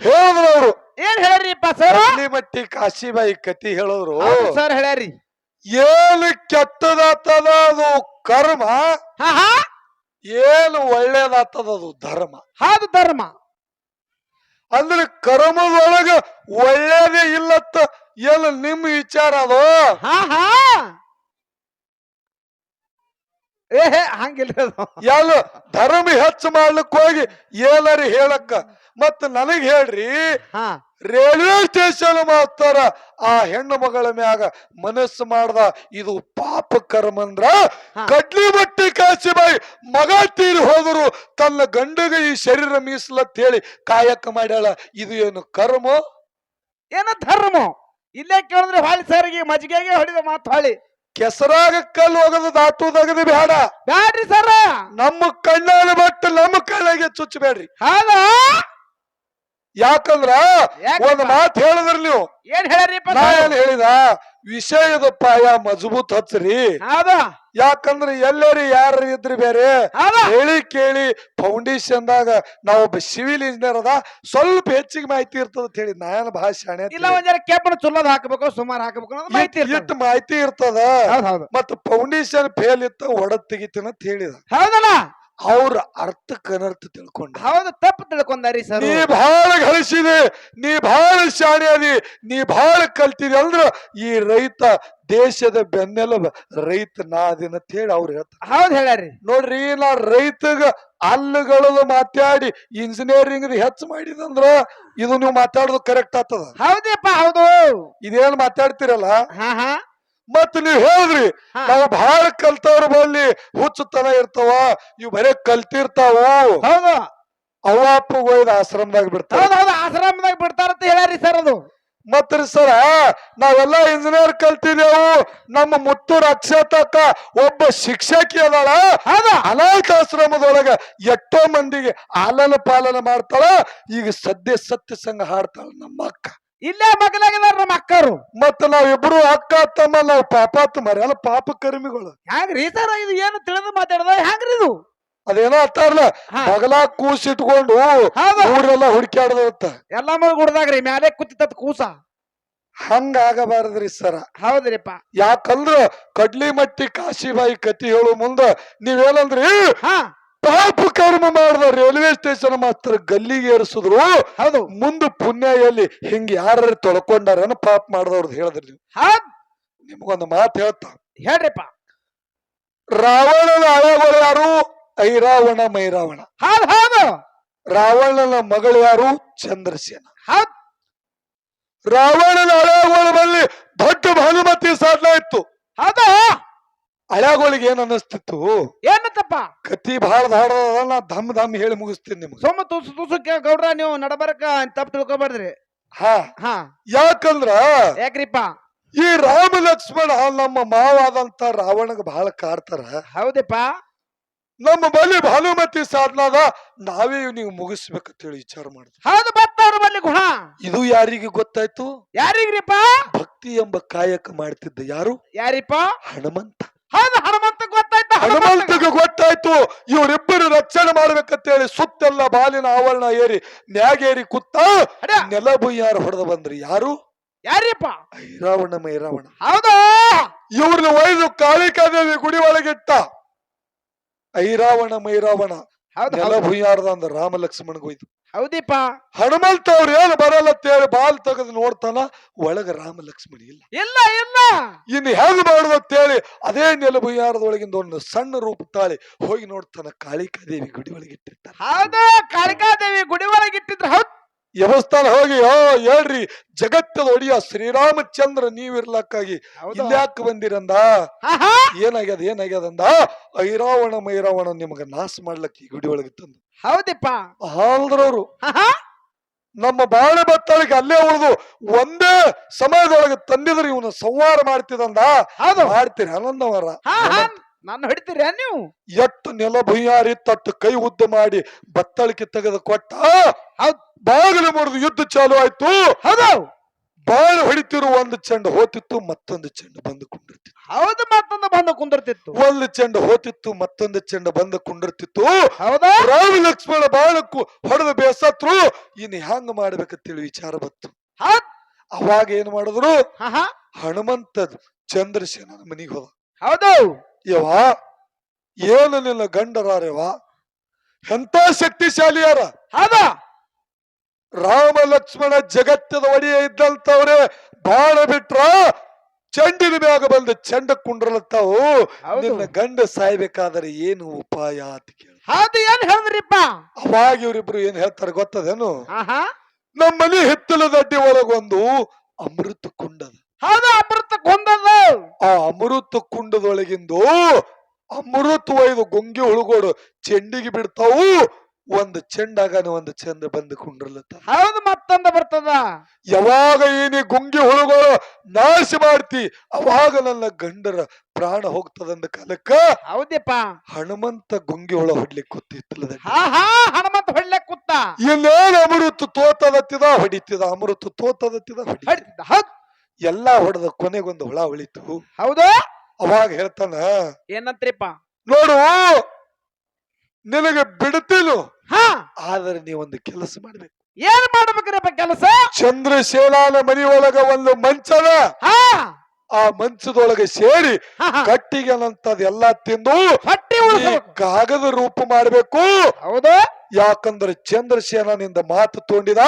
ಹೇಳಿದ್ರು ಅವರು ಏನ್ ಹೇಳ್ರಿಪ್ಪ ಸರ್ ಮಟ್ಟಿ ಕಾಶಿಬಾಯಿ ಕತಿ ಹೇಳಿದ್ರು. ಸರ್ ಹೇಳ್ಯಾರಿ ಏನು ಕೆಟ್ಟದಾತದ ಅದು ಕರ್ಮ? ಏನು ಒಳ್ಳೇದಾತದ ಅದು ಧರ್ಮ? ಹಾದು ಧರ್ಮ. ಅಂದ್ರೆ ಕರ್ಮದೊಳಗ ಒಳ್ಳೇದೇ ಇಲ್ಲತ್ತ ಏನು ನಿಮ್ ವಿಚಾರ ಅದು? ಏ ಹೇ, ಹಂಗಿಲ್ರಿ ಅದು. ಎಲ್ಲ ಧರ್ಮ ಹೆಚ್ಚು ಮಾಡ್ಲಿಕ್ ಹೋಗಿ ಏನಾರ ಹೇಳಕ್ಕ. ಮತ್ತ ನನಗ್ ಹೇಳ್ರಿ ಹಾ. ರೈಲ್ವೆ ಸ್ಟೇಷನ್ ಮಾಡ್ತಾರ ಆ ಹೆಣ್ಣು ಮಗಳ ಮ್ಯಾಗ ಮನಸ್ಸು ಮಾಡ್ದ ಇದು ಪಾಪ ಕರ್ಮ ಅಂದ್ರ ಹಾ. ಕಡ್ಲಿ ಬಟ್ಟಿ ಕಾಸಿಬಾಯಿ ಮಗ ತೀರಿ ಹೋದರು ತನ್ನ ಗಂಡಗ ಈ ಶರೀರ ಮೀಸಲತ್ ಹೇಳಿ ಕಾಯಕ ಮಾಡ್ಯಾಳ. ಇದು ಏನು ಕರ್ಮ? ಏನ ಧರ್ಮ? ಇಲ್ಲೇ ಕೇಳಿದ್ರೆ ಹಾಳಿ ಸರಿಗೆ ಮಜ್ಗೆಗೆ ಹೊಡಿದ ಮಾತು ಹೊಳಿ ಕೆಸರಾಗ ಕಲ್ಲು ಹೋಗದು ದಾಟುವುದಾಗದು ಬೇಡ. ಬ್ಯಾಡ್ರಿ ಸರ ನಮ್ಮ ಕಣ್ಣಲ್ಲಿ ಬಟ್ಟು ನಮ್ಮ ಕಣ್ಣಾಗೆ ಚುಚ್ಚಬೇಡ್ರಿ ಹೌದಾ? ಯಾಕಂದ್ರ ಯಾಕಪ್ಪ? ಒಂದ್ ಮಾತು ಹೇಳಿದ್ರಿ ನೀವು. ಏನ್ ಹೇಳ್ರಿ ನಾ? ಏನ್ ಹೇಳಿದ? ವಿಷಯದ ಪಾಯ ಮಜಬೂತ್ ಹಚ್ಚ್ರಿ. ಹೌದಾ? ಯಾಕಂದ್ರೆ ಎಲ್ಲರಿ ಯಾರು ಇದ್ರಿ ಬೇರೆ? ಹೌದಾ? ಹೇಳಿ ಕೇಳಿ ಫೌಂಡೇಶನ್ ದಾಗ ನಾವೊಬ್ಬ ಸಿವಿಲ್ ಇಂಜಿನಿಯರ್ ಅದ. ಸ್ವಲ್ಪ ಹೆಚ್ಚಿಗೆ ಮಾಹಿತಿ ಇರ್ತದ ಅಂತ ಹೇಳಿ ನಾನು ಭಾಳ ಶಾಣೆ ಇಲ್ಲ ಒಂದ್ ಜರ ಕೆಬ್ಬನ ಚುಲ್ಲದ್ ಹಾಕ್ಬೇಕು ಸುಮಾರು ಹಾಕಬೇಕು ಅನ್ನೋದು ಮಾಹಿತಿ ಇರ್ತದೆ. ಇಟ್ಟು ಮಾಹಿತಿ ಇರ್ತದ. ಹೌದ್ ಹೌದು. ಮತ್ತ ಫೌಂಡೇಶನ್ ಫೇಲ್ ಇತ್ತ ಒಡದ್ ತೆಗಿತೀನಿ ಅಂತ ಹೇಳಿದ. ಹೌದಲ್ಲ? ಅವ್ರ ಅರ್ಥ ಅನರ್ಥ ತಿಳ್ಕೊಂಡ ಹೌದು ತಪ್ಪು ತಿಳ್ಕೊಂಡಾರಿ ಸರ್ ನೀ ಬಹಳ ಗಳಿಸಿದೆ ನೀ ಬಹಳ ಶಾಣೆ ಅದಿ ನೀ ಬಹಳ ಕಲ್ತಿದೆ ಅಂದ್ರ ಈ ರೈತ ದೇಶದ ಬೆನ್ನೆಲುಬ ರೈತ ನಾದಿನ ಅಂತ ಹೇಳಿ ಅವ್ರು ಹೇಳ್ತಾರೆ. ಹೌದ್ ಹೇಳ್ಯಾರಿ ನೋಡ್ರಿ ನಾ ರೈತಗ ಅಲ್ಲುಗಳದು ಮಾತಾಡಿ ಇಂಜಿನಿಯರಿಂಗ್ ಹೆಚ್ಚು ಮಾಡಿದಂದ್ರ ಇದು ನೀವು ಮಾತಾಡೋದು ಕರೆಕ್ಟ್ ಆಗ್ತದ. ಹೌದಪ್ಪ ಹೌದು. ಇದೇನ್ ಮಾತಾಡ್ತಿರಲ್ಲ? ಹಾ ಹಾ. ಮತ್ ನೀವ್ ಹೇಳಿದ್ರಿ. ನಾವು ಬಹಳ ಕಲ್ತವ್ರ ಬಲ್ಲಿ ಹುಚ್ಚುತನ ಇರ್ತಾವ ಇವ್ ಬರೇ ಕಲ್ತಿರ್ತಾವ. ಹೌದು. ಅವ ಅಪ್ಪ ಒಯ್ದ ಆಶ್ರಮದಾಗ ಬಿಡ್ತಾರ ಆಶ್ರಮದಾಗ ಬಿಡ್ತಾರಂತ ಹೇಳ್ಯಾರಿ ಸರ್ ಅದು. ಮತ್ರಿ ಸರ ನಾವೆಲ್ಲ ಇಂಜಿನಿಯರ್ ಕಲ್ತಿದೆವು ನಮ್ಮ ಮುತ್ತೂರ್ ಅಕ್ಷತಕ್ಕ ಒಬ್ಬ ಶಿಕ್ಷಕಿ ಅದಾಳ. ಅನಾಥ ಆಶ್ರಮದೊಳಗ ಎಷ್ಟೋ ಮಂದಿಗೆ ಆಲನ ಪಾಲನ ಮಾಡ್ತಾಳ ಈಗ ಸದ್ಯ ಸತ್ಯ ಸಂಘ ಹಾಡ್ತಾಳ ನಮ್ಮ ಅಕ್ಕ ಇಲ್ಲೇ ಮಗಲಾಗಿದಾರ ನಮ್ಮ ಅಕ್ಕರು. ಮತ್ತ ನಾವಿಬ್ರು ಅಕ್ಕ ತಮ್ಮ ನಾವು ಪಾಪ ಅಲ್ಲ ಪಾಪ ಕರ್ಮಿಗಳು. ಹ್ಯಾಂಗ್ರಿ ಸರ್ ಇದು ಏನು ತಿಳಿದು ಮಾತಾಡದ? ಹ್ಯಾಂಗ್ರಿ ಇದು? ಅದೇನೋ ಅತ್ತಾರಲ್ಲ ಹಾ. ಬಗಲ ಕೂಸಿಟ್ಕೊಂಡು ಹೌದು. ಊರೆಲ್ಲ ಹುಡುಕ್ಯಾಡ್ದತ್ತ ಎಲ್ಲ ಮಗು ಗುಡ್ದಾಗ್ರಿ ಮ್ಯಾಲೆ ಕುತ್ತಿತ್ತ ಕೂಸ. ಹಂಗ ಆಗಬಾರದ್ರಿ ಸರ. ಹೌದ್ರಿಪ್ಪ. ಯಾಕಂದ್ರ ಕಡ್ಲಿ ಮಟ್ಟಿ ಕಾಶಿಬಾಯಿ ಕತಿ ಹೇಳು ಮುಂದ ನೀವೇನಂದ್ರಿ? ಹಾ. ಪಾಪ ಕರ್ಮ ಮಾಡಿದ ರೈಲ್ವೆ ಸ್ಟೇಷನ್ ಮಾತ್ರ ಗಲ್ಲಿಗೆ ಏರಿಸಿದ್ರು. ಹೌದು. ಮುಂದೆ ಪುಣ್ಯ ಎಲ್ಲಿ ಹಿಂಗ ಯಾರು ತೊಳ್ಕೊಂಡಾರನ ಪಾಪ ಮಾಡ್ದವ್ರದ್ದು ಹೇಳಿದ್ರಿ. ನಿಮ್ಗೊಂದು ಮಾತು ಹೇಳ್ತ. ಹೇಳ್ರಿಪ್ಪ. ರಾವಣನ ಹಳೆಗಳು ಯಾರು? ಐರಾವಣ ಮೈರಾವಣ. ಹೌದು ಹೌದು. ರಾವಣನ ಮಗಳು ಯಾರು? ಚಂದ್ರಸೇನ. ಹೌದು. ರಾವಣನ ಹಳೆಗಳು ಬಲ್ಲಿ ದೊಡ್ಡ ಭಾನುಮತಿ ಸಾಧನ ಇತ್ತು. ಹೌದು. ಹಳೆಗಳಿಗೆ ಏನ್ ಅನ್ನಿಸ್ತಿತ್ತು? ಏನತ್ತಪ್ಪ? ಕತಿ ಬಹಳ ನಾ ಧಮ್ ಧಮ್ ಹೇಳಿ ಮುಗಿಸ್ತೀನಿ ನಿಮ್ಗೆ. ಸೋಮ ತುಸು ತುಸು ಕೇ- ಗೌಡ್ರ ನೀವು ನಡಬರಕ ತಪ್ಪು ತಿಳ್ಕೊಬಾರ್ದ್ರಿ. ಹಾ. ಹಾ. ಯಾಕಂದ್ರ ಯಾಕ್ರಿಪ್ಪ? ಈ ರಾಮ ಲಕ್ಷ್ಮಣ ನಮ್ಮ ಮಾವಾದಂತ ರಾವಣಗ ಬಹಳ ಕಾಡ್ತಾರ. ಹೌದಪ್ಪ. ನಮ್ಮ ಬಲಿ ಭಾನುಮತಿ ಸಾಧನದ ನಾವೇ ನೀವು ಮುಗಿಸ್ಬೇಕಂತ ಹೇಳಿ ವಿಚಾರ ಮಾಡಿದ್ವಿ ಹೌದು ಬತ್ತವ್ರ ಬಲ್ಲಿ ಗುಣ. ಇದು ಯಾರಿಗೆ ಗೊತ್ತಾಯ್ತು? ಯಾರಿಗ್ರಿಪ್ಪ? ಭಕ್ತಿ ಎಂಬ ಕಾಯಕ ಮಾಡ್ತಿದ್ದ ಯಾರು? ಯಾರಿಪ್ಪ? ಹನುಮಂತ. ಹೌದು ಹನುಮಂತ ಗೊತ್ತಾಯ್ತ? ಹನುಮಂತಗೆ. ಗೊತ್ತಾಯ್ತು. ಇವರಿಬ್ಬರು ರಕ್ಷಣೆ ಮಾಡ್ಬೇಕಂತೇಳಿ ಸುತ್ತೆಲ್ಲ ಬಾಲಿನ ಆವರಣ ಏರಿ ನ್ಯಾಗೇರಿ ಕುತ್ತ. ನೆಲ ಬುಯ್ಯಾರ ಹೊಡೆದ ಬಂದ್ರಿ. ಯಾರು? ಯಾರಿಪ್ಪ? ಐರಾವಣ ಮೈರಾವಣ ಹೌದು! ಇವ್ರನ್ನ ಒಯ್ದು ಕಾಳಿಕಾದೇವಿ ಗುಡಿ ಒಳಗಿಟ್ಟ. ಐರಾವಣ ಮೈರಾವಣ ಹೌದು ಹೌದು. ಭುಯ್ಯಾರ್ದ ಅಂದ ರಾಮ ಲಕ್ಷ್ಮಣ್ಗೋಯ್ತು ಹೌದಿಪ್ಪ ಹನುಮಂತ ಅವ್ರು ಏನು ಬರಲ್ಲ ತೇಳಿ ಬಾಲ್ ತೆಗೆದು ನೋಡ್ತಾನ ಒಳಗ ರಾಮ ಲಕ್ಷ್ಮಣ ಇಲ್ಲ. ಇಲ್ಲ ಇಲ್ಲ. ಇನ್ನು ಹೆಂಗ್ ಮಾಡುದು ಅಂತೇಳಿ ಅದೇ ನೆಲ ಭುಯ್ಯಾರದೊಳಗಿಂದ ಒಂದು ಸಣ್ಣ ರೂಪ ತಾಳಿ ಹೋಗಿ ನೋಡ್ತಾನ ಕಾಳಿಕಾದೇವಿ ಗುಡಿ ಒಳಗಿಟ್ಟಿರ್ತಾರ ಹೌದು ಕಾಳಿಕಾದೇವಿ ಗುಡಿ ಒಳಗೆ ಇಟ್ಟಿದ್ರ ಹೌದ್. ದೇವಸ್ಥಾನ ಹೋಗಿ ಓ ಹೇಳ್ರಿ ಜಗತ್ತದ ಒಡಿಯ ಶ್ರೀರಾಮಚಂದ್ರ ನೀವಿರ್ಲಕ್ಕಾಗಿ. ಇಲ್ಲಾಕ್ ಇಲ್ಯಾಕ ಬಂದಿರಂದ? ಏನಾಗ್ಯದ ಏನಾಗ್ಯದ ಅಂದ? ಐರಾವಣ ಮೈರಾವಣ ನಿಮಗ ನಾಶ ಮಾಡ್ಲಕ್ಕ ಈ ಗುಡಿ ಒಳಗೆ ತಂದು. ಹೌದಪ್ಪ. ಹಾಲ್ದ್ರವ್ರು. ನಮ್ಮ ಬಾಳೆ ಬತ್ತಳಿಗೆ ಅಲ್ಲೇ ಉಳಿದು ಒಂದೇ ಸಮಯದೊಳಗೆ ತಂದಿದ್ರು ಇವನು ಸಂವಾರ ಮಾಡ್ತಿದಂದ ಮಾಡ್ತೀರಿ ಆನಂದವರ ನಾನು ಹಿಡಿತೀರ ನೀವು? ಎಟ್ಟು ನೆಲ ಭುಯ್ಯಾರಿ ತಟ್ಟು ಕೈ ಉದ್ದ ಮಾಡಿ ಬತ್ತಳಿಕೆ ತೆಗೆದು ಕೊಟ್ಟ? ಹೌದ್. ಬಾಗಿಲು ಮುರಿದು ಯುದ್ಧ ಚಾಲು ಆಯ್ತು. ಹೌದು. ಬಾಳ ಹೊಡಿತಿರು ಒಂದು ಚೆಂಡು ಹೋತಿತ್ತು ಮತ್ತೊಂದು ಚೆಂಡು ಬಂದು ಕುಂಡಿರ್ತಿತ್ತು. ಹೌದು ಮತ್ತೊಂದು ಬಂದು ಕುಂದಿರ್ತಿತ್ತು ಒಂದು ಚೆಂಡು ಹೋತಿತ್ತು ಮತ್ತೊಂದು ಚೆಂಡು ಬಂದು ಕುಂಡಿರ್ತಿತ್ತು. ಹೌದಾ. ರಾಮ ಲಕ್ಷ್ಮಣ ಬಾಳಕ್ಕೂ ಹೊಡೆದ ಬೇಸತ್ರು ಇನ್ ಹೆಂಗ್ ಮಾಡ್ಬೇಕಂತೇಳಿ ವಿಚಾರ ಬಂತು. ಹೌದ್. ಅವಾಗ ಏನ್ ಮಾಡಿದ್ರು? ಹಾ ಹಾ. ಹನುಮಂತ ಚಂದ್ರಸೇನ ಮನಿಗೆ ಹೋದ. ಹೌದು. ಯವ ಏನು ನಿನ್ನ ಗಂಡರಾರ್ಯವ ಎಂತ ಶಕ್ತಿಶಾಲಿಯಾರ? ಹೌದು. ರಾಮ ಲಕ್ಷ್ಮಣ ಜಗತ್ತದ ಒಡೆಯ ಇದ್ದಂತವ್ರೆ ಬಾಳ ಬಿಟ್ರ ಚೆಂಡಿನ ಮ್ಯಾಗ ಬಂದು ಚಂಡ ಕುಂಡ್ರಲತ್ತಾವು. ನಿನ್ನ ಗಂಡ ಸಾಯ್ಬೇಕಾದ್ರೆ ಏನು ಉಪಾಯ ಅಂತ ಕೇಳಿ ಹೌದು ಏನ್ ಹೇಳಿದ್ರಿಪ್ಪ? ಅವಾಗ ಇವ್ರಿಬ್ರು ಏನ್ ಹೇಳ್ತಾರ ಗೊತ್ತದೇನು? ನಮ್ಮ ಮನೆ ಹಿತ್ತಲದ ಅಡ್ಡಿ ಒಳಗೊಂದು ಅಮೃತ ಕುಂಡದ. ಹೌದು ಅಮೃತ ಕುಂಡದ. ಆ ಅಮೃತ ಕುಂಡದೊಳಗಿಂದು ಅಮೃತ ಒಯ್ದು ಗೊಂಗಿ ಹುಳುಗೋಡು ಚೆಂಡಿಗೆ ಬಿಡ್ತಾವು. ಒಂದು ಚೆಂಡಾಗನ ಒಂದು ಚಂದ ಬಂದು ಕುಂಡ್ರಲತ್ತ. ಹೌದು ಮತ್ತೊಂದು ಬರ್ತದ. ಯಾವಾಗ ಏನೇ ಗುಂಗಿ ಹುಳುಗಳು ನಾಶ ಮಾಡ್ತಿ ಅವಾಗ ನನ್ನ ಗಂಡರ ಪ್ರಾಣ ಹೋಗ್ತದಂದ ಕಾಲಕ್ಕ ಹೌದಪ್ಪ ಹನುಮಂತ ಗುಂಗಿ ಹುಳ ಹೊಡ್ಲಿಕ್ಕೆ ಕೂತಿತ್ತಲದ ಹಾ ಹಾ ಹನುಮಂತ ಹೊಳ್ಳೆ ಕೂತ. ಇನ್ನೇನು ಅಮೃತ ತೋತದತ್ತಿದ ಹೊಡಿತಿದ ಅಮೃತ ತೋತದತ್ತಿದ ಹೊಡಿ ಹೌದ್. ಎಲ್ಲಾ ಹೊಡೆದ ಕೊನೆಗೊಂದು ಹುಳ ಹೊಳಿತು ಹೌದು. ಅವಾಗ ಹೇಳ್ತಾನ ಏನಂತ್ರಿಪ್ಪ? ನೋಡು ನಿನಗೆ ಬಿಡುತ್ತಿಲ್ಲ. ಹಾ. ಆದ್ರೆ ಒಂದು ಕೆಲಸ ಮಾಡ್ಬೇಕು. ಏನ್ ಮಾಡ್ಬೇಕ್ರಪ್ಪ ಕೆಲಸ? ಚಂದ್ರಶೇಲಾನ ಮನೆಯೊಳಗ ಒಂದು ಮಂಚದ ಹಾ. ಆ ಮಂಚದೊಳಗೆ ಸೇರಿ ಹಾ, ಹಾ. ಎಲ್ಲಾ ತಿಂದು ಹೊಟ್ಟಿ ಈ ಉಳಿಸ್ಬೇಕು. ಕಾಗದ ರೂಪ ಮಾಡಬೇಕು. ಹೌದು. ಯಾಕಂದ್ರೆ ಚಂದ್ರಸೇನನಿಂದ ಮಾತು ತೋಂಡಿದ.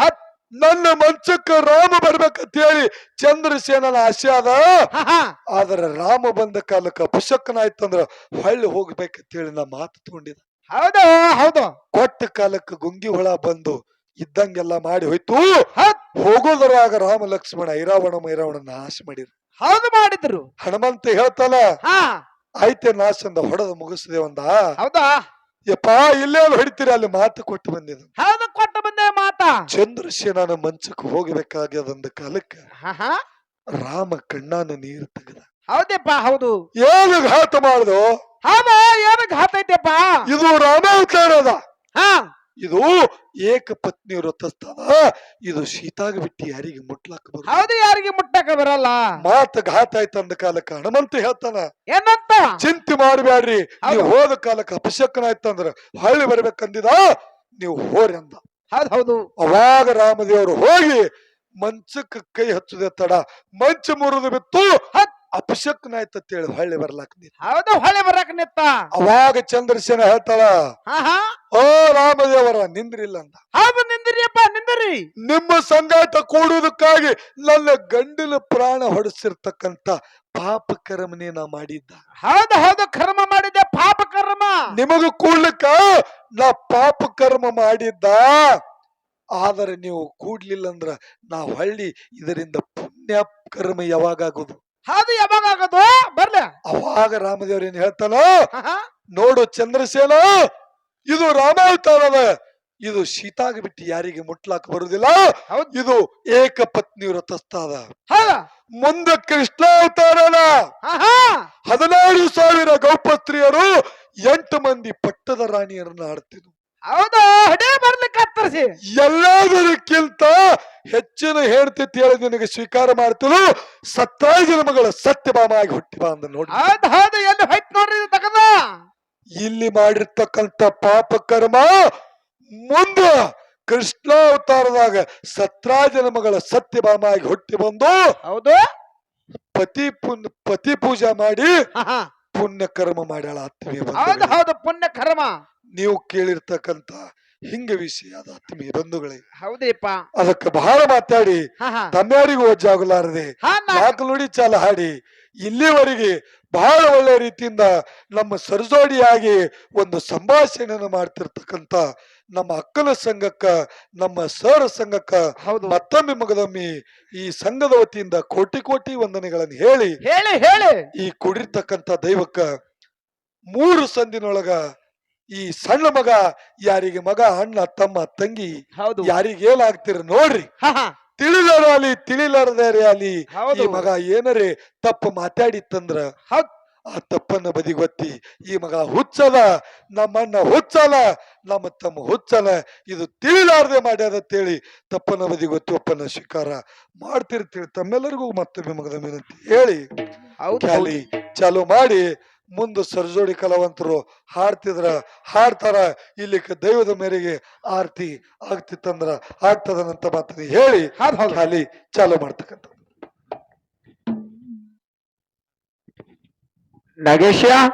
ಹತ್. ನನ್ನ ಮಂಚಕ್ಕೆ ರಾಮ ಬರ್ಬೇಕಂತ ಹೇಳಿ ಚಂದ್ರಸೇನನ ಆಸೆ ಅದ ಹಾ ಹಾ. ಆದ್ರೆ ರಾಮ ಬಂದ ಕಾಲಕ್ಕೆ ಅಪಶಕ್ಕನಾಯ್ತಂದ್ರ ಹೊಳ್ಳಿ ಹೋಗ್ಬೇಕಂತ ಹೇಳಿ ನಾ ಮಾತು ತಗೊಂಡಿದ ಹೌದು ಹೌದು. ಕೊಟ್ಟ ಕಾಲಕ್ಕೆ ಗುಂಗಿ ಹುಳ ಬಂದು ಇದ್ದಂಗೆಲ್ಲ ಮಾಡಿ ಹೋಯ್ತು. ಹೋಗೋದ್ರಾಗ ರಾಮ ಲಕ್ಷ್ಮಣ ಐರಾವಣ ಮೈರಾವಣ ನಾಶ ಮಾಡಿದ್ರು ಹೌದು ಮಾಡಿದ್ರು. ಹನುಮಂತ ಹೇಳ್ತಲ್ಲ ಹಾ. ಆಯ್ತೆ ನಾಶ ಅಂದ ಹೊಡೆದು ಮುಗಿಸಿದೆ ಒಂದ? ಹೌದಾ? ಯಪ್ಪ ಇಲ್ಲೇ ಅಲ್ಲಿ ಹೊಡಿತೀರಿ ಅಲ್ಲಿ ಮಾತು ಕೊಟ್ಟು ಬಂದಿದ ಹೌದು ಕೊಟ್ಟು ಬಂದೆ ಮಾತಾ. ಚಂದ್ರಸೇನನ ಮಂಚಕ್ಕೆ ಹೋಗ್ಬೇಕಾಗ್ಯದಂದ ಕಾಲಕ್ಕ ರಾಮ ಕಣ್ಣಾನ ನೀರು ತೆಗೆದ. ಹೌದಪ್ಪ ಹೌದು. ಏನು ಘಾತ ಮಾಡ್ದು? ಹೌದು ಏನು ಘಾತ ಐತೆಪ್ಪ ಇದು ರಾಮಾವತಾರದ ಹಾ. ಇದು ಏಕ ಪತ್ನಿ ವ್ರತಸ್ತದ ಇದು ಶೀತಾಗ ಬಿಟ್ಟು ಯಾರಿಗೆ ಮುಟ್ಲಾಕ ಬರು ಹೌದು ಯಾರಿಗೆ ಮುಟ್ಟಕ ಬರಲ್ಲ. ಮಾತ ಘಾತ ಆಯ್ತಂದ ಕಾಲಕ್ಕೆ ಹನುಮಂತ ಹೇಳ್ತಾನ. ಏನಂತ? ಚಿಂತೆ ಮಾಡಬ್ಯಾಡ್ರಿ. ನೀವು ಹೌದು. ಹೋದ ಕಾಲಕ್ಕೆ ಅಪಶಕನ ಆಯ್ತಂದ್ರ ಹಳ್ಳಿ ಬರ್ಬೇಕಂದಿದ ನೀವು ಹೋರಿ ಅಂದ. ಹೌದು ಹೌದು. ಅವಾಗ ರಾಮದೇವರು ಹೋಗಿ ಮಂಚಕ್ಕೆ ಕೈ ಹಚ್ಚದೆ ತಡ. ಮಂಚ ಮುರಿದು ಬಿತ್ತು. ಅಪಶಕ್ನ ಆಯ್ತಂತೇಳಿ ಹೊಳ್ಳಿ ಬರ್ಲಾಕ ನಿಂತ. ಹೌದು ಹೊಳೆ ಬರಕ್ ನಿತ್ತ ಅವಾಗ ಚಂದ್ರಸೇನ ಹೇಳ್ತಾಳ ಹಾ ಹಾ. ಓ ರಾಮದೇವರ ನಿಂದ್ರಿಲ್ಲ ಅಂತ ಹೌದು ನಿಂದಿರಿಯಪ್ಪ ನಿಂದಿರಿ. ನಿಮ್ಮ ಸಂಗಾಟ ಕೂಡುವುದಕ್ಕಾಗಿ ನನ್ನ ಗಂಡಿನ ಪ್ರಾಣ ಹೊಡೆಸಿರ್ತಕ್ಕಂತ ಪಾಪ ಕರ್ಮನೇ ನಾ ಮಾಡಿದ್ದ. ಹೌದು ಹೌದು ಕರ್ಮ ಮಾಡಿದ್ದೆ ಪಾಪ ಕರ್ಮ. ನಿಮಗೂ ಕೂಡ್ಲಿಕ್ಕ ನಾ ಪಾಪ ಕರ್ಮ ಮಾಡಿದ್ದ. ಆದರೆ ನೀವು ಕೂಡ್ಲಿಲ್ಲ ಅಂದ್ರ ನಾ ಹೊಳ್ಳಿ ಇದರಿಂದ ಪುಣ್ಯ ಕರ್ಮ ಯಾವಾಗ ಆಗುದು? ಹೌದು ಯಾವಾಗ ಆಗದು? ಬರ್ಲೆ. ಅವಾಗ ರಾಮದೇವ್ರ ಏನ್ ಹೇಳ್ತಾನ. ನೋಡು ಚಂದ್ರಸೇನ ಇದು ರಾಮಾವತಾರದ ಇದು ಶೀತಾಗ ಬಿಟ್ಟು ಯಾರಿಗೆ ಮುಟ್ಲಾಕ ಬರುದಿಲ್ಲ? ಇದು ಏಕ ಪತ್ನಿ ವ್ರತಸ್ಥಾದ ಹೌದ? ಮುಂದೆ ಕೃಷ್ಣ ಅವತಾರನ. ಹದಿನಾರು ಸಾವಿರ ಗೌಪತ್ರಿಯರು ಎಂಟು ಮಂದಿ ಪಟ್ಟದ ರಾಣಿಯರನ್ನ ಆಡ್ತಿದ್ರು. ಹೌದು ಹಡೇ ಬರ್ಲಿಕ್ಕೆ ಹತ್ತರಿಸಿ ಎಲ್ಲದಕ್ಕಿಂತ ಹೆಚ್ಚಿನ ಹೇಳ್ತಿತ್ತು ಹೇಳಿ ನಿನಗೆ ಸ್ವೀಕಾರ ಮಾಡ್ತಿದ್ರು ಸತ್ತಾಯ ಜನ್ಮಗಳ ಸತ್ಯಭಾಮ ಆಗಿ ಹುಟ್ಟಿ ಬಾ ಅಂದ ನೋಡಿ. ಹೌದು ಹೌದು ಎಲ್ಲಿ ಹೋಯ್ತು ನೋಡ್ರಿ ಇದು ತಗದ. ಇಲ್ಲಿ ಮಾಡಿರ್ತಕ್ಕಂತ ಪಾಪ ಕರ್ಮ ಮುಂದ ಕೃಷ್ಣಾವತಾರದಾಗ ಸತ್ರಾ ಜನ್ಮಗಳ ಸತ್ಯಭಾಮ ಆಗಿ ಹುಟ್ಟಿ ಬಂದು ಹೌದು. ಪತಿ ಪುನ್ ಪತಿ ಪೂಜಾ ಮಾಡಿ ಹಾ. ಪುಣ್ಯ ಕರ್ಮ ಮಾಡ್ಯಾಳ ಆತ್ಮೀಯ ಹೌದು ಬಂಧುಗಳೇ. ಹೌದು ಪುಣ್ಯ ಕರ್ಮ ನೀವು ಕೇಳಿರ್ತಕ್ಕಂತ ಹಿಂಗ ವಿಷಯ ಅದ ಆತ್ಮೀಯ ಬಂಧುಗಳೇ. ಹೌದೇಪಾ ಅದಕ್ಕೆ ಬಹಳ ಮಾತಾಡಿ ಹಾ ಹಾ. ತಮ್ಯಾರಿಗೂ ಒಜ್ಜಾಗಲಾರದೆ ಹಾ ನಾ ನಾಲ್ಕು ನುಡಿ ಚಾಲ ಹಾಡಿ ಇಲ್ಲಿವರೆಗೆ ಬಹಳ ಒಳ್ಳೆ ರೀತಿಯಿಂದ ನಮ್ಮ ಸರಜೋಡಿಯಾಗಿ ಒಂದು ಸಂಭಾಷಣೆಯನ್ನು ಮಾಡ್ತಿರ್ತಕ್ಕಂತ ನಮ್ಮ ಅಕ್ಕನ ಸಂಘಕ್ಕ ನಮ್ಮ ಸರ್ ಸಂಘಕ್ಕ ಮತ್ತೊಮ್ಮೆ ಮಗದೊಮ್ಮೆ ಈ ಸಂಘದ ವತಿಯಿಂದ ಕೋಟಿ ಕೋಟಿ ವಂದನೆಗಳನ್ನು ಹೇಳಿ ಹೇಳಿ ಹೇಳಿ. ಈ ಕುಡಿರ್ತಕ್ಕಂತ ದೈವಕ್ಕ ಮೂರು ಸಂದಿನೊಳಗ ಈ ಸಣ್ಣ ಮಗ ಯಾರಿಗೆ ಮಗ ಅಣ್ಣ ತಮ್ಮ ತಂಗಿ ಹೌದು. ಯಾರಿಗೆ ಏನಾಗ್ತಿರ ನೋಡ್ರಿ. ತಿಳಿಲಾರ ಅಲ್ಲಿ ತಿಳಿಲಾರದ ಅಲ್ಲಿ ಈ ಮಗ ಏನರೇ ತಪ್ಪು ಮಾತಾಡಿತ್ತಂದ್ರ ಆ ತಪ್ಪನ್ನು ಬದಿಗೊತ್ತಿ. ಈ ಮಗ ಹುಚ್ಚಲ ನಮ್ಮಣ್ಣ ಹುಚ್ಚಲ ನಮ್ಮ ತಮ್ಮ ಹುಚ್ಚಲ. ಇದು ತಿಳಿಲಾರ್ದೆ ಅಂತ ಅಂತೇಳಿ ತಪ್ಪನ್ನ ಬದಿಗೊತ್ತಿ ಒಪ್ಪನ ಸ್ವೀಕಾರ ಮಾಡ್ತಿರ್ತೀವಿ ತಮ್ಮೆಲ್ಲರಿಗೂ ಮತ್ತೊಮ್ಮೆ ಮಗದ ವಿನಂತಿ ಹೇಳಿ. ಖ್ಯಾಲಿ ಚಾಲು ಮಾಡಿ. ಮುಂದೆ ಸರ್ಜೋಡಿ ಕಲಾವಂತರು ಹಾಡ್ತಿದ್ರ ಹಾಡ್ತಾರ. ಇಲ್ಲಿ ದೈವದ ಮೇರೆಗೆ ಆರತಿ ಆಗ್ತಿತ್ತಂದ್ರ ಆಗ್ತದನಂತ ಮಾತನ್ನ ಹೇಳಿ. ಚಾಲು ಮಾಡ್ತಕ್ಕಂಥ Nagesha.